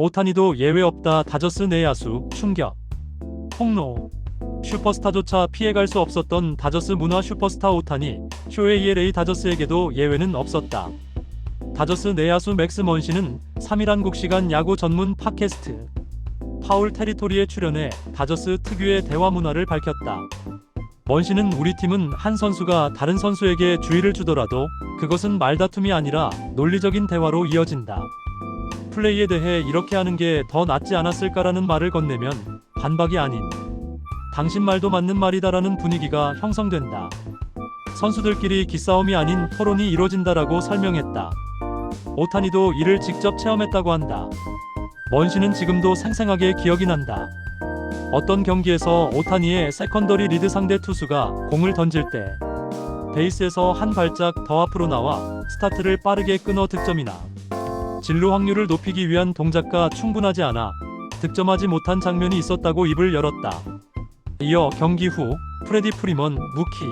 오타니도 예외 없다. 다저스 내야수 충격. 폭로. 슈퍼스타조차 피해갈 수 없었던 다저스 문화 슈퍼스타 오타니 쇼의 ELA 다저스에게도 예외는 없었다. 다저스 내야수 맥스 먼시는 3일 한국 시간 야구 전문 팟캐스트 파울 테리토리에 출연해 다저스 특유의 대화 문화를 밝혔다. 먼시는 우리 팀은 한 선수가 다른 선수에게 주의를 주더라도 그것은 말다툼이 아니라 논리적인 대화로 이어진다. 플레이에 대해 이렇게 하는 게 더 낫지 않았을까라는 말을 건네면 반박이 아닌 당신 말도 맞는 말이다라는 분위기가 형성된다. 선수들끼리 기싸움이 아닌 토론이 이루어진다라고 설명했다. 오타니도 이를 직접 체험했다고 한다. 먼시는 지금도 생생하게 기억이 난다. 어떤 경기에서 오타니의 세컨더리 리드 상대 투수가 공을 던질 때 베이스에서 한 발짝 더 앞으로 나와 스타트를 빠르게 끊어 득점이나 진루 확률을 높이기 위한 동작과 충분하지 않아 득점하지 못한 장면이 있었다고 입을 열었다. 이어 경기 후 프레디 프리먼, 무키,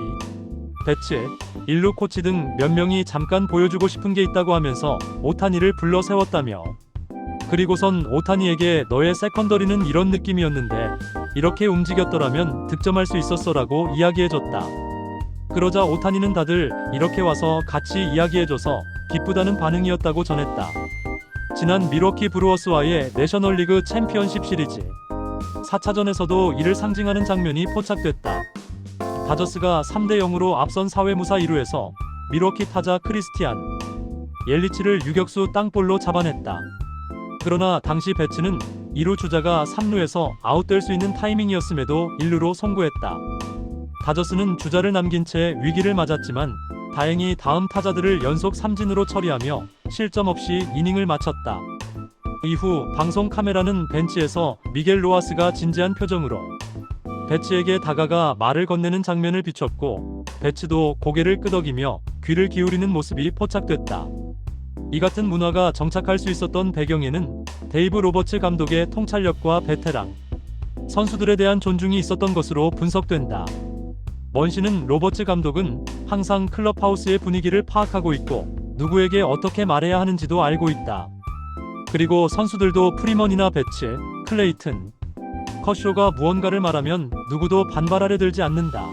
배츠, 일루 코치 등 몇 명이 잠깐 보여주고 싶은 게 있다고 하면서 오타니를 불러 세웠다며 그리고선 오타니에게 너의 세컨더리는 이런 느낌이었는데 이렇게 움직였더라면 득점할 수 있었어라고 이야기해줬다. 그러자 오타니는 다들 이렇게 와서 같이 이야기해줘서 기쁘다는 반응이었다고 전했다. 지난 미러키 브루어스와의 내셔널리그 챔피언십 시리즈 4차전에서도 이를 상징하는 장면이 포착됐다. 다저스가 3대 0으로 앞선 4회 무사 1루에서 미러키 타자 크리스티안 옐리치를 유격수 땅볼로 잡아냈다. 그러나 당시 배츠는 2루 주자가 3루에서 아웃될 수 있는 타이밍이었음에도 1루로 송구했다. 다저스는 주자를 남긴 채 위기를 맞았지만 다행히 다음 타자들을 연속 삼진으로 처리하며 실점 없이 이닝을 마쳤다. 이후 방송 카메라는 벤치에서 미겔 로하스가 진지한 표정으로 배츠에게 다가가 말을 건네는 장면을 비췄고 배츠도 고개를 끄덕이며 귀를 기울이는 모습이 포착됐다. 이 같은 문화가 정착할 수 있었던 배경에는 데이브 로버츠 감독의 통찰력과 베테랑 선수들에 대한 존중이 있었던 것으로 분석된다. 먼시는 로버츠 감독은 항상 클럽하우스의 분위기를 파악하고 있고 누구에게 어떻게 말해야 하는지도 알고 있다. 그리고 선수들도 프리먼이나 배츠, 클레이튼, 커쇼가 무언가를 말하면 누구도 반발하려 들지 않는다.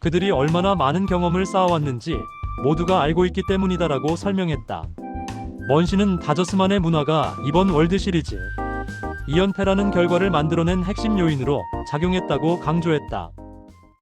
그들이 얼마나 많은 경험을 쌓아왔는지 모두가 알고 있기 때문이다라고 설명했다. 먼시는 다저스만의 문화가 이번 월드 시리즈 2연패라는 결과를 만들어낸 핵심 요인으로 작용했다고 강조했다.